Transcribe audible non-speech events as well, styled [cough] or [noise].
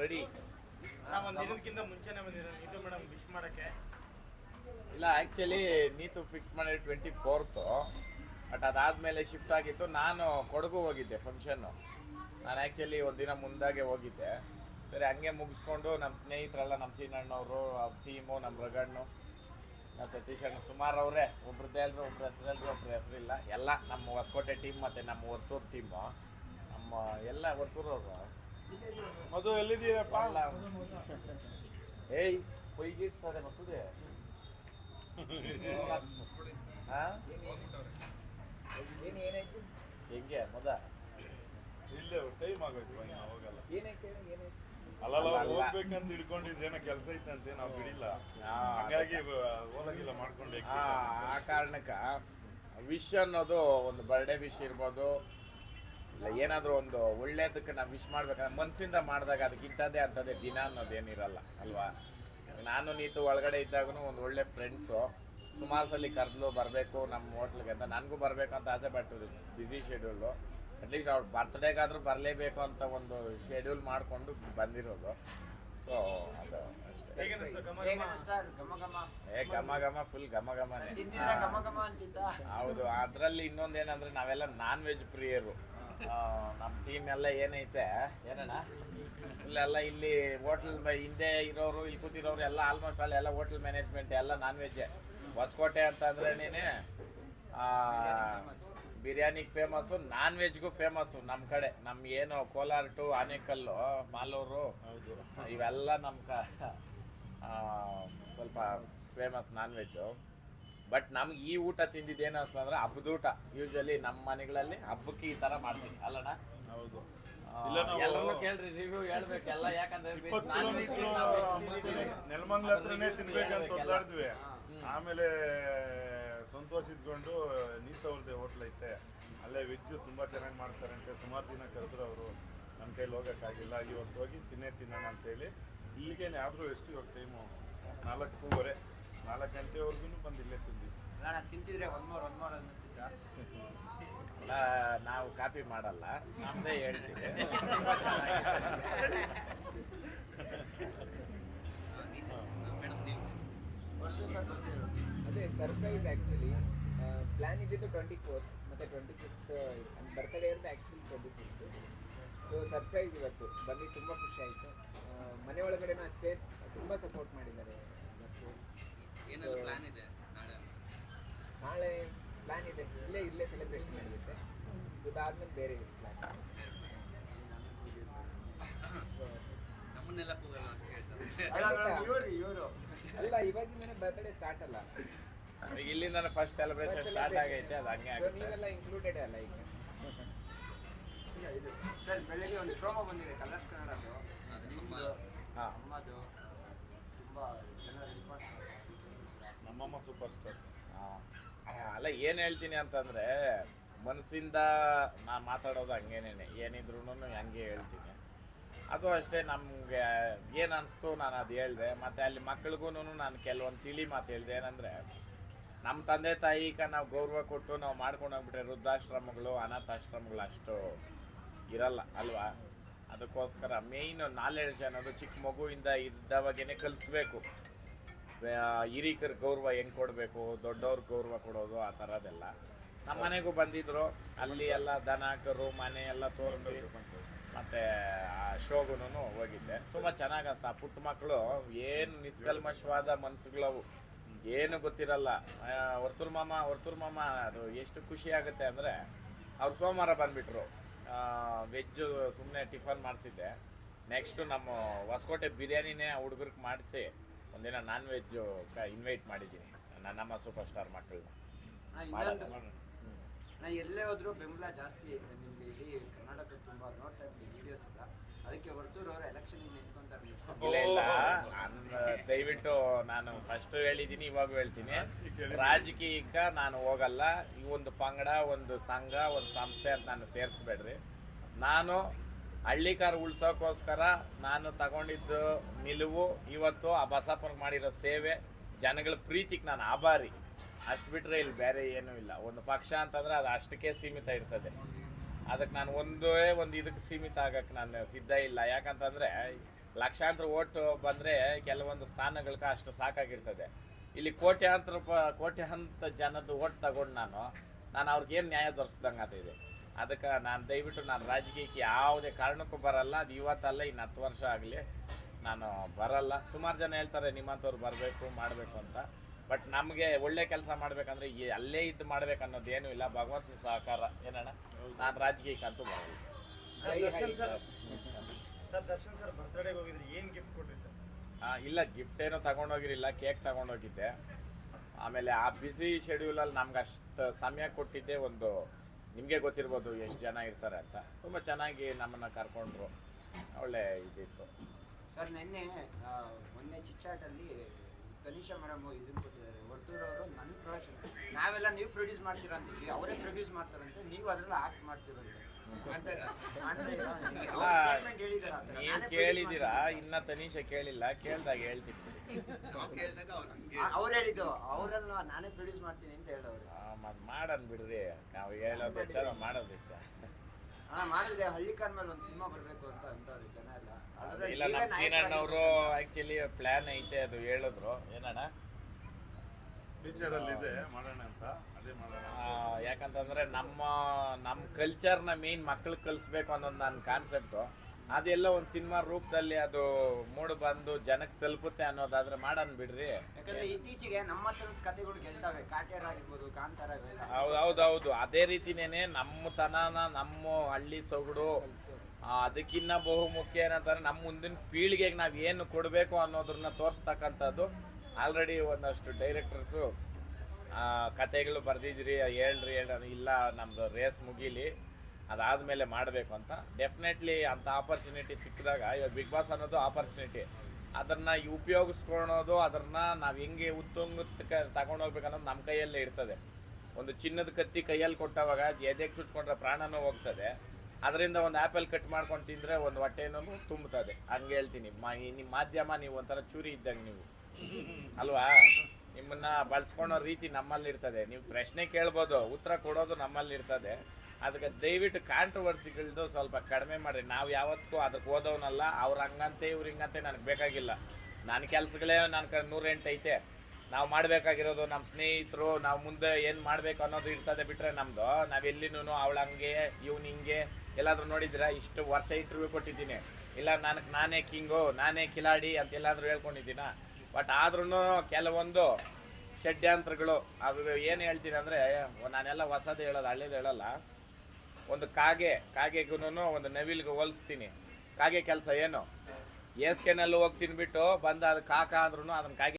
Ready ಒಂದು ದಿನಕ್ಕಿಂತ ಮುಂಚೆನೆ ಬಂದಿರೋದು. ಇದು ಮೇಡಮ್ ವಿಶ್ ಮಾಡಕ್ಕೆ. ಇಲ್ಲ ಆ್ಯಕ್ಚುಲಿ ನೀತು ಫಿಕ್ಸ್ ಮಾಡಿದ್ರೆ ಟ್ವೆಂಟಿ ಫೋರ್ತು ಬಟ್ ಅದಾದಮೇಲೆ ಶಿಫ್ಟ್ ಆಗಿತ್ತು. ನಾನು ಕೊಡಗು ಹೋಗಿದ್ದೆ ಫಂಕ್ಷನ್ನು ನಾನು ಆ್ಯಕ್ಚುಲಿ ಒಂದಿನ ಮುಂದಾಗೆ ಹೋಗಿದ್ದೆ. ಸರಿ ಹಂಗೆ ಮುಗಿಸ್ಕೊಂಡು ನಮ್ಮ ಸ್ನೇಹಿತರೆಲ್ಲ ನಮ್ಮ ಸೀನಣ್ಣವರು ಟೀಮು ನಮ್ಮ ರಗಣ್ಣು ನಮ್ಮ ಸತೀಶ್ ಅಣ್ಣ ಸುಮಾರು ಅವರೇ. ಒಬ್ರದ್ದೇ ಹೇಳಿದ್ರು ಒಬ್ರು ಹೆಸರಲ್ಲರೂ ಒಬ್ರ ಹೆಸರಿಲ್ಲ ಎಲ್ಲ ನಮ್ಮ ಹೊಸಕೋಟೆ ಟೀಮ್ ಮತ್ತು ನಮ್ಮ ಹೊರ್ತೂರು ಟೀಮು ನಮ್ಮ ಎಲ್ಲ ವರ್ತೂರವರು ಮಧು ಎಲ್ಲಿದ್ದೀರಪ್ಪ ಎಲ್ಲ ಏಯ್. ಹೊಯ್ಗಿಸ್ತದೆ ಮಸೂದೆ ಹಾಂ? ಏನು ಏನಾಯ್ತು? ಹೆಂಗೆ ಮದ ಇಲ್ಲೇ ಟೈಮ್ ಆಗೋಯ್ತು ಹೋಗಲ್ಲ. ಏನಾಯ್ತು ಏನಾಯ್ತು? ಅಲ್ಲಲ್ಲ ಅಲ್ಲ. ಹೋಗ್ಬೇಕಂತ ಹಿಡ್ಕೊಂಡಿದ್ರೇನೋ ಕೆಲಸ ಐತಂತೆ ನಾವು ಬಿಡಿಲ್ಲ. ಹಂಗಾಗಿ ಓಲಾಗಿಲ್ಲ ಮಾಡ್ಕೊಂಡು ಆ ಕಾರಣಕ್ಕ ಕಾರಣಕ್ಕೆ ವಿಶ್ ಅನ್ನೋದು ಒಂದು ಬರ್ಡೇ ವಿಶ್ ಇರ್ಬೋದು. ಇಲ್ಲ ಏನಾದರೂ ಒಂದು ಒಳ್ಳೇದಕ್ಕೆ ನಾವು ವಿಶ್ ಮಾಡ್ಬೇಕಂದ್ರೆ ಮನಸ್ಸಿಂದ ಮಾಡಿದಾಗ ಅದಕ್ಕೆ ಇಂಥದ್ದೇ ಅಂಥದ್ದೇ ದಿನ ಅನ್ನೋದೇನಿರಲ್ಲ ಅಲ್ವಾ? ನಾನು ನೀತು ಒಳಗಡೆ ಇದ್ದಾಗೂ ಒಂದು ಒಳ್ಳೆ ಫ್ರೆಂಡ್ಸು ಸುಮಾರು ಸಲ ಕರೆದ್ಲು ಬರಬೇಕು ನಮ್ಮ ಹೋಟ್ಲಿಗೆ ಅಂತ. ನನಗೂ ಬರಬೇಕು ಅಂತ ಆಸೆ ಪಟ್ಟಿದ್ರು ಬ್ಯುಸಿ ಶೆಡ್ಯೂಲು ಅಟ್ಲೀಸ್ಟ್ ಅವ್ರು ಬರ್ತ್ಡೇಗಾದರೂ ಬರಲೇಬೇಕು ಅಂತ ಒಂದು ಶೆಡ್ಯೂಲ್ ಮಾಡಿಕೊಂಡು ಬಂದಿರೋದು. ಸೊ ಅದು ಏ ಘಮ ಘಮ ಫುಲ್ ಘಮ ಘಮನೇ. ತಿಂದಿದ್ರ ಘಮ ಘಮ ಹೌದು ಅದರಲ್ಲಿ ಇನ್ನೊಂದೇನಂದ್ರೆ ನಾವೆಲ್ಲ ನಾನ್ ವೆಜ್ ಪ್ರಿಯರು. ನಮ್ಮ ಟೀಮ್ ಎಲ್ಲ ಏನೈತೆ ಏನಣ್ಣ? ಇಲ್ಲೆಲ್ಲ ಇಲ್ಲಿ ಹೋಟ್ಲ್ ಹಿಂದೆ ಇರೋರು ಇಲ್ಲಿ ಕೂತಿರೋರು ಎಲ್ಲ ಆಲ್ಮೋಸ್ಟ್ ಅಲ್ಲಿ ಎಲ್ಲ ಹೋಟ್ಲ್ ಮ್ಯಾನೇಜ್ಮೆಂಟ್ ಎಲ್ಲ ನಾನ್ ವೆಜ್ ಹೊಸಕೋಟೆ ಅಂತ ಅಂದ್ರೆ ನೀನೆ ಬಿರಿಯಾನಿಗೆ ಫೇಮಸ್ಸು ನಾನ್ ವೆಜ್ಗೂ ಫೇಮಸ್ಸು ನಮ್ಮ ಕಡೆ. ನಮ್ಮ ಏನು ಕೋಲಾರ ಟು ಆನೇಕಲ್ಲು ಮಾಲೂರು ಇವೆಲ್ಲ ನಮ್ಮ ಕ ಸ್ವಲ್ಪ ಫೇಮಸ್ ನಾನ್ ವೆಜ್ಜು ಬಟ್ ನಮ್ಗೆ ಈ ಊಟ ತಿಂದಿದ್ದೇನು ಅಂತಂದ್ರೆ ಹಬ್ಬದ ಊಟ. ಯೂಶಲಿ ನಮ್ಮ ಮನೆಗಳಲ್ಲಿ ಹಬ್ಬಕ್ಕೆ ಈ ತರ ಮಾಡ್ತೀವಿ. ಅಲ್ಲಣ್ಣ? ಹೌದು. ಆ, ಇಲ್ಲ ನಾವು- ಎಲ್ಲರನ್ನೂ ಕೇಳ್ರಿ ರಿವ್ಯೂ ಹೇಳ್ಬೇಕು. ಎಲ್ಲ ಯಾಕಂದ್ರೆ ಇಪ್ಪತ್ತು non veg ಕಿಲೋಮೀಟರ್ ನಾವು ತಿಂದಿದ್ದೀವಿ. ನೆಲಮಂಗ್ಲ ಹತ್ರನೇ ತಿನ್ಬೇಕಂತ ಹೇಳ್ಬೇಕೆಲ್ಲ. ಒದ್ದಾಡಿದ್ವಿ. ಹ್ಮ್. ಆಮೇಲೆ ಸಂತೋಷ ಇದ್ಕೊಂಡು ನೀತವ್ರದ್ದೆ ಹೋಟ್ಲ್ ಐತೆ. ಅಲ್ಲೇ ವೆಜ್ ತುಂಬಾ ಚೆನ್ನಾಗಿ ಮಾಡ್ತಾರೆ ಅಂತ ಸುಮಾರು ದಿನ ಕರೆದ್ರು ಅವರು ನನ್ನ ಕೈಲಿ ಹೋಗೋಕ್ಕಾಗಿಲ್ಲ. ಇವತ್ತು ಹೋಗಿ ತಿನ್ನೇ ತಿನ್ನೋಣ ಅಂತೇಳಿ ಇಲ್ಲಿಗೇನೆ ಆದರೂ ಎಷ್ಟು ಇವಾಗ ಟೈಮು ನಾಲ್ಕೂವರೆ. ನಾಲ್ಕು ಗಂಟೆವರೆಗೂ ಬಂದು ಇಲ್ಲೇ ತಿಂದ್ವಿ. ತಿಂತಿದ್ರೆ ಒನ್ಮೋರ್ ಒನ್ಮೋರ್ ಅನ್ನಿಸ್ತಿತ್ತ? ಅನ್ನಿಸ್ತಿದ್ದ ಅಲ್ಲ, ನಾವು ಕಾಪಿ ಮಾಡಲ್ಲ. ನಮ್ದೇ ಹೇಳ್ತೀವಿ. ಅದೇ ಸರ್ಪ್ರೈಸ್ ಆ್ಯಕ್ಚುಲಿ ಪ್ಲ್ಯಾನ್ ಇದ್ದಿದ್ದು ಟ್ವೆಂಟಿ ಫೋರ್ತ್ ಮತ್ತು ಟ್ವೆಂಟಿ ಫಿಫ್ತ್ ಬರ್ತಡೇ ಅಂತ actually twenty fifth so surprise ಇವತ್ತು. ಬಂದು ತುಂಬ ಖುಷಿ ಆಯಿತು. ಮನೆ ಒಳಗಡೆನೂ ಅಷ್ಟೇ ತುಂಬ ಸಪೋರ್ಟ್ ಮಾಡಿದ್ದಾರೆ ಮತ್ತು ಏನೆಲ್ಲ ಪ್ಲಾನ್ ಇದೆ ನಾಳೆ? ನಾಳೆ ಪ್ಲ್ಯಾನ್ ಇದೆ. ಇಲ್ಲೇ ಇಲ್ಲೇ ಸೆಲೆಬ್ರೇಷನ್ ನಡೆಯುತ್ತೆ. ಸೊ ಅದಾದ್ಮೇಲೆ ಬೇರೆ ಪ್ಲ್ಯಾನ್ ಸೊ ನಮ್ಮನ್ನೆಲ್ಲ ಕೂಗಲ್ಲ ಅಂತ ಹೇಳ್ತಾರೆ ಅಲ್ಲ ಇವಾಗಿಂದನೇ ಬರ್ತ್ಡೇ ಸ್ಟಾರ್ಟ್ ಅಲ್ಲ ಇಲ್ಲಿಂದ ಫಸ್ಟ್ ಸೆಲೆಬ್ರೇಷನ್ ಸ್ಟಾರ್ಟ್ ಆಗೈತೆ ಅದು ಹಂಗೆ ಸೊ ನೀವೆಲ್ಲ ಇನ್ಕ್ಲೂಡೆಡ್ ಅಲ್ಲ ಈಗ? ಇದು ಸರ್ ಬೆಳಗ್ಗೆ ಒಂದು ಪ್ರೋಮೋ ಬಂದಿದೆ ಕಲರ್ಸ್ ಕನ್ನಡದು ಅದು ನಮ್ಮ ಹಾಂ ಅಮ್ಮದು. ತುಂಬ ಜನ ರೆಸ್ಪಾನ್ಸ್ ನಮ್ಮಮ್ಮ ಸೂಪರ್ ಸ್ಟಾರ್ ಅಲ್ಲ, ಏನು ಹೇಳ್ತೀನಿ ಅಂತಂದರೆ ಮನಸ್ಸಿಂದ ನಾನು ಮಾತಾಡೋದು ಹಂಗೇನೇನೆ. ಏನಿದ್ರು ಹಂಗೆ ಹೇಳ್ತೀನಿ. ಅದು ಅಷ್ಟೇ, ನಮಗೆ ಏನು ಅನಿಸ್ತು ನಾನು ಅದು ಹೇಳಿದೆ. ಮತ್ತು ಅಲ್ಲಿ ಮಕ್ಳಿಗೂ ನಾನು ಕೆಲವೊಂದು ತಿಳಿ ಮಾತು ಹೇಳಿದೆ. ಏನಂದರೆ ನಮ್ಮ ತಂದೆ ತಾಯಿಗೆ ನಾವು ಗೌರವ ಕೊಟ್ಟು ನಾವು ಮಾಡ್ಕೊಂಡು ಹೋಗ್ಬಿಟ್ರೆ ವೃದ್ಧಾಶ್ರಮಗಳು, ಅನಾಥಾಶ್ರಮಗಳು ಅಷ್ಟು ಇರಲ್ಲ, ಅಲ್ವಾ? ಅದಕ್ಕೋಸ್ಕರ ಮೇಯ್ನು ನಾಲೆಡ್ಜ್ ಅನ್ನೋದು ಚಿಕ್ಕ ಮಗುವಿಂದ ಇದ್ದವಾಗೇನೆ ಕಲಿಸ್ಬೇಕು. ಹಿರೀಕರ ಗೌರವ ಹೆಂಗೆ ಕೊಡಬೇಕು, ದೊಡ್ಡವ್ರ ಗೌರವ ಕೊಡೋದು ಆ ಥರದ್ದೆಲ್ಲ ನಮ್ಮ ಮನೆಗೂ ಬಂದಿದ್ರು, ಅಲ್ಲಿ ಎಲ್ಲ ದನ ಕರು ಮನೆ ಎಲ್ಲ ತೋರಿಸಿ ಮತ್ತು, ಆ ಶೋಗುನು ಹೋಗಿದ್ದೆ. ತುಂಬ ಚೆನ್ನಾಗಿ ಅನಿಸ್ತು. ಆ ಪುಟ್ಟ ಮಕ್ಕಳು ಏನು ನಿಷ್ಕಲ್ಮಶವಾದ ಮನಸ್ಸುಗಳವು ಏನು ಗೊತ್ತಿರಲ್ಲ. ಹೊರ್ತುರ್ ಮಾಮ ಹೊರ್ತುರ್ ಮಾಮ, ಅದು ಎಷ್ಟು ಖುಷಿ ಆಗುತ್ತೆ ಅಂದರೆ, ಅವ್ರು ಸೋಮವಾರ ಬಂದುಬಿಟ್ರು. ವೆಜ್ಜು ಸುಮ್ಮನೆ ಟಿಫನ್ ಮಾಡಿಸಿದ್ದೆ. ನೆಕ್ಸ್ಟು ನಮ್ಮ ಹೊಸಕೋಟೆ ಬಿರಿಯಾನಿನೇ ಹುಡುಗರಿಗೆ ಮಾಡಿಸಿ ಒಂದಿನ ನಾನ್ ವೆಜ್ ಇನ್ವೈಟ್ ಮಾಡಿದ್ದೀನಿ. ನನ್ನಮ್ಮ ಸೂಪರ್ ಸ್ಟಾರ್ ಮಕ್ಕಳನ್ನ ನಾ ಎಲ್ಲೇ ಹೋದ್ರು ಬೆಂಬಲ ಜಾಸ್ತಿ ನಿಮ್ಗೆ. ಇಲ್ಲಿ ಕರ್ನಾಟಕ ತುಂಬಾ ನೋಡ್ತಾ ಇರ್ತೀವಿ ವಿಡಿಯೋಸ್ ಎಲ್ಲ. ಅದಕ್ಕೆ ಹೊರತೂರು ಅವ್ರ ಎಲೆಕ್ಷನ್ ನಿಂತ್ಕೊಂತಾರೆ ದಯವಿಟ್ಟು ನಾನು ಫಸ್ಟ್ ಹೇಳಿದ್ದೀನಿ ಇವಾಗ ಹೇಳ್ತೀನಿ. ರಾಜಕೀಯಕ್ಕೆ ನಾನು ಹೋಗಲ್ಲ. ಈ ಒಂದು ಪಂಗಡ ಒಂದು ಸಂಘ ಒಂದು ಸಂಸ್ಥೆ ಅಂತ ನಾನು ಸೇರಿಸ್ಬೇಡ್ರಿ. ನಾನು ಹಳ್ಳಿಕಾರ ಉಳ್ಸೋಕ್ಕೋಸ್ಕರ ನಾನು ತಗೊಂಡಿದ್ದು ನಿಲುವು, ಇವತ್ತು ಆ ಬಸಪ್ಪನಿಗೆ ಮಾಡಿರೋ ಸೇವೆ, ಜನಗಳ ಪ್ರೀತಿಗೆ ನಾನು ಆಭಾರಿ. ಅಷ್ಟು ಬಿಟ್ಟರೆ ಇಲ್ಲಿ ಬೇರೆ ಏನೂ ಇಲ್ಲ. ಒಂದು ಪಕ್ಷ ಅಂತಂದ್ರೆ ಅದು ಅಷ್ಟಕ್ಕೆ ಸೀಮಿತ ಇರ್ತದೆ. ಅದಕ್ಕೆ ನಾನು ಒಂದೇ ಒಂದು ಇದಕ್ಕೆ ಸೀಮಿತ ಆಗಕ್ಕೆ ನಾನು ಸಿದ್ಧ ಇಲ್ಲ. ಯಾಕಂತಂದರೆ ಲಕ್ಷಾಂತರ ಓಟ್ ಬಂದರೆ ಕೆಲವೊಂದು ಸ್ಥಾನಗಳಿಗೆ ಅಷ್ಟು ಸಾಕಾಗಿರ್ತದೆ. ಇಲ್ಲಿ ಕೋಟ್ಯಾಂತರ ಕೋಟ್ಯಾಂತರ ಜನದ ಓಟ್ ತಗೊಂಡು ನಾನು ನಾನು ಅವ್ರಿಗೇನು ನ್ಯಾಯ ದೊರಸ್ದಂಗೆ ಆಗ್ತಿದೆ ಅದಕ್ಕೆ ನಾನು ದಯವಿಟ್ಟು ನಾನು ರಾಜಕೀಯಕ್ಕೆ ಯಾವುದೇ ಕಾರಣಕ್ಕೂ ಬರಲ್ಲ. ಅದು ಇವತ್ತಲ್ಲ ಇನ್ನು ಹತ್ತು ವರ್ಷ ಆಗಲಿ. ನಾನು ಬರಲ್ಲ. ಸುಮಾರು ಜನ ಹೇಳ್ತಾರೆ ನಿಮ್ಮಂಥವ್ರು ಬರಬೇಕು ಮಾಡಬೇಕು ಅಂತ. ಬಟ್ ನಮಗೆ ಒಳ್ಳೆ ಕೆಲಸ ಮಾಡ್ಬೇಕಂದ್ರೆ ಈ ಅಲ್ಲೇ ಇದ್ದು ಮಾಡ್ಬೇಕು ಅನ್ನೋದೇನೂ ಇಲ್ಲ. ಭಗವಂತನ ಸಹಕಾರ. ಏನಣ್ಣ? ನಾನು ರಾಜಕೀಯಕ್ಕಂತೂ ಬರಲ್ಲ. ಜೈ ಸರ್. ಸರ್ ದರ್ಶನ್ ಸರ್ ಬರ್ತ್ಡೇಗೆ ಹೋಗಿದ್ರಿ. ಏನ್ ಗಿಫ್ಟ್ ಕೊಟ್ರಿ ಸರ್? ಆ, ಇಲ್ಲ ಗಿಫ್ಟ್ ಏನೋ ತಗೊಂಡೋಗಿರಲಿಲ್ಲ. ಕೇಕ್ ತಗೊಂಡೋಗಿದ್ದೆ. ಆಮೇಲೆ ಆ ಬ್ಯುಸಿ ಶೆಡ್ಯೂಲಲ್ಲಿ ನಮ್ಗೆ ಅಷ್ಟು ಸಮಯ ಕೊಟ್ಟಿದ್ದೆ ಒಂದು ನಿಮಗೆ ಗೊತ್ತಿರ್ಬೋದು ಎಷ್ಟು ಜನ ಇರ್ತಾರೆ ಅಂತ. ತುಂಬ ಚೆನ್ನಾಗಿ ನಮ್ಮನ್ನು ಕರ್ಕೊಂಡ್ರು. ಒಳ್ಳೆ ಇದಿತ್ತು. ಸರ್ ನಿನ್ನೆ ಮೊನ್ನೆ ಚಿಟ್ಚಾಟಲ್ಲಿ ಕನಿಷ ಮೇಡಮ್ ಇದನ್ನು ಕೊಟ್ಟಿದ್ದಾರೆ. ವರ್ತೂರವರು ನನ್ನ ಪ್ರೊಡಕ್ಷನ್ ನಾವೆಲ್ಲ ನೀವು ಪ್ರೊಡ್ಯೂಸ್ ಮಾಡ್ತೀರಾ ಅಂತೀವಿ ಅವರೇ ಪ್ರೊಡ್ಯೂಸ್ ಮಾಡ್ತಾರಂತೆ. ನೀವು ಅದರಲ್ಲಿ ಆಕ್ಟ್ ಮಾಡ್ತೀರಂತೆ. ನೀವು ಕೇಳಿದ್ದೀರಾ? ಇನ್ನ ತನಿಷಾ ಕೇಳಿಲ್ಲ. ಕೇಳ್ದಾಗ ಹೇಳ್ತೀನಿ [laughs] ಅವ್ರು ಹೇಳಿದ್ದು ಅವರೆಲ್ಲ ನಾನೇ ಪ್ರೊಡ್ಯೂಸ್ ಮಾಡ್ತೀನಿ ಅಂತ ಹೇಳೋರು. ಮತ್ತ್ ಮಾಡನ್ ಬಿಡ್ರಿ. ನಾವು ಹೇಳೋದು ಹೆಚ್ಚ ಮಾಡೋದು ಹೆಚ್ಚ ಹಾ ಮಾಡಿದ್ರೆ ಹಳ್ಳಿ ಕಾರ್ ಮೇಲೆ ಒಂದು ಸಿನಿಮಾ ಬರಬೇಕು ಅಂತ ಅಂತಾರೆ ಜನ ಎಲ್ಲ. ಇಲ್ಲ ನಮ್ಮ ಸೀನಣ್ಣವರು. ಆ್ಯಕ್ಚುಲಿ ಪ್ಲ್ಯಾನ್ ಐತೆ ಅದು ಹೇಳಿದ್ರು. ಏನಣ್ಣ? ಫ್ಯೂಚರಲ್ಲಿ ಇದೆ ಮಾಡೋಣ ಅಂತ. ಅದೇ ಮಾಡೋಣ ಆ, ಯಾಕಂತಂದ್ರೆ ನಮ್ಮ ನಮ್ಮ ಕಲ್ಚರ್ನ ಮೇನ್ ಮಕ್ಳಿಗೆ ಕಲಿಸ್ಬೇಕು ಅನ್ನೋದು ನನ್ನ ಕಾನ್ಸೆಪ್ಟು ಅದೆಲ್ಲ ಒಂದು ಸಿನಿಮಾ ರೂಪದಲ್ಲಿ ಅದು ಮೂಡ್ ಬಂದು ಜನಕ್ಕೆ ತಲುಪುತ್ತೆ ಅನ್ನೋದಾದ್ರೆ ಮಾಡನ್ ಬಿಡ್ರಿ. ಯಾಕಂದ್ರೆ ಇತ್ತೀಚೆಗೆ ನಮ್ಮ ಕಥೆಗಳು ಗೆಲ್ತಾವೆ. ಕಾಟ್ಯಾರ ಆಗಿರ್ಬೋದು ಕಾಂತಾರ. ಹೌದು ಹೌದು ಹೌದು. ಅದೇ ರೀತಿನೇನೆ ನಮ್ಮ ತನನ ನಮ್ಮ ಹಳ್ಳಿ ಸೊಗಡು ಅದಕ್ಕಿನ್ನ ಬಹುಮುಖ್ಯ ಏನಂತಾರೆ ನಮ್ಮ ಮುಂದಿನ ಪೀಳಿಗೆಗೆ ನಾವು ಏನು ಕೊಡಬೇಕು ಅನ್ನೋದ್ರನ್ನ ತೋರಿಸ್ತಕ್ಕಂಥದ್ದು ಆಲ್ರೆಡಿ ಒಂದಷ್ಟು ಡೈರೆಕ್ಟರ್ಸು ಕತೆಗಳು ಬರ್ದಿದ್ರಿ ಹೇಳ್ರಿ ಹೇಳ ಇಲ್ಲ ನಮ್ಮದು ರೇಸ್ ಮುಗೀಲಿ. ಅದಾದಮೇಲೆ ಮಾಡಬೇಕು ಅಂತ. ಡೆಫಿನೆಟ್ಲಿ ಅಂಥ ಆಪರ್ಚುನಿಟಿ ಸಿಕ್ಕಿದಾಗ, ಇವಾಗ ಬಿಗ್ ಬಾಸ್ ಅನ್ನೋದು ಆಪರ್ಚುನಿಟಿ ಅದನ್ನು ಉಪಯೋಗಿಸ್ಕೊಳೋದು, ಅದನ್ನು ನಾವು ಹೆಂಗೆ ಉತ್ತುಂಗಕ್ಕೆ ತಗೊಂಡೋಗ್ಬೇಕು ಅನ್ನೋದು ನಮ್ಮ ಕೈಯಲ್ಲೇ ಇರ್ತದೆ. ಒಂದು ಚಿನ್ನದ ಕತ್ತಿ ಕೈಯಲ್ಲಿ ಕೊಟ್ಟವಾಗ ಎದೆಗೆ ಚುಚ್ಕೊಂಡ್ರೆ ಪ್ರಾಣನೂ ಹೋಗ್ತದೆ. ಅದರಿಂದ ಒಂದು ಆ್ಯಪಲ್ ಕಟ್ ಮಾಡ್ಕೊಂಡು ತಿಂದರೆ ಒಂದು ಹೊಟ್ಟೆನೂ ತುಂಬುತ್ತದೆ. ಹಂಗೆ ಹೇಳ್ತೀನಿ, ಮಾ ನಿಮ್ಮ ಮಾಧ್ಯಮ, ನೀವು ಒಂಥರ ಚೂರಿ ಇದ್ದಂಗೆ ನೀವು. ಅಲ್ವಾ? ನಿಮ್ಮನ್ನ ಬಳಸ್ಕೊಳೋ ರೀತಿ ನಮ್ಮಲ್ಲಿ ಇರ್ತದೆ. ನೀವು ಪ್ರಶ್ನೆ ಕೇಳ್ಬೋದು, ಉತ್ತರ ಕೊಡೋದು ನಮ್ಮಲ್ಲಿ ಇರ್ತದೆ. ಅದಕ್ಕೆ ದಯವಿಟ್ಟು ಕಾಂಟ್ರವರ್ಸಿಗಳದ್ದು ಸ್ವಲ್ಪ ಕಡಿಮೆ ಮಾಡಿ ನಾವು ಯಾವತ್ತೂ ಅದಕ್ಕೆ ಓದೋನಲ್ಲ ಅವ್ರು ಹಂಗಂತೆ, ಇವ್ರು ಹಿಂಗಂತೆ ನನಗೆ ಬೇಕಾಗಿಲ್ಲ. ನನ್ನ ಕೆಲಸಗಳೇ ನನ್ನ ಕಡೆ ನೂರೆಂಟು ಐತೆ. ನಾವು ಮಾಡಬೇಕಾಗಿರೋದು ನಮ್ಮ ಸ್ನೇಹಿತರು, ನಾವು ಮುಂದೆ ಏನು ಮಾಡಬೇಕು ಅನ್ನೋದು ಇರ್ತದೆ ಬಿಟ್ಟರೆ ನಮ್ಮದು ನಾವು ಎಲ್ಲಿನೂ ಅವಳು ಹಂಗೆ, ಇವ್ನು ಹಿಂಗೆ, ಎಲ್ಲಾದರೂ ನೋಡಿದ್ರೆ ಇಷ್ಟು ವರ್ಷ ಇಂಟರ್ವ್ಯೂ ಕೊಟ್ಟಿದ್ದೀನಿ. ಇಲ್ಲ, ನನಗೆ ನಾನೇ ಕಿಂಗು, ನಾನೇ ಕಿಲಾಡಿ ಅಂತ ಎಲ್ಲಾದರೂ ಹೇಳ್ಕೊಂಡಿದ್ದೀನ? ಬಟ್ ಆದ್ರೂ ಕೆಲವೊಂದು ಷಡ್ಯಂತ್ರಗಳು, ಅವು ಏನು ಹೇಳ್ತೀನಿ ಅಂದರೆ, ನಾನೆಲ್ಲ ಹೊಸದು ಹೇಳೋದು ಹಳ್ಳೇದು ಹೇಳಲ್ಲ. ಒಂದು ಕಾಗೆ ಕಾಗೆಗೂ ಒಂದು ನವಿಲ್ಗೆ ಹೋಲಿಸ್ತೀನಿ. ಕಾಗೆ ಕೆಲಸ ಏನು? ಎಸ್ಕೆನಲ್ಲಿ ಹೋಗಿ ತಿನ್ಬಿಟ್ಟು ಬಂದ ಅದು ಕಾಕ ಅಂದ್ರೂ ಅದನ್ನ ಕಾಗೆ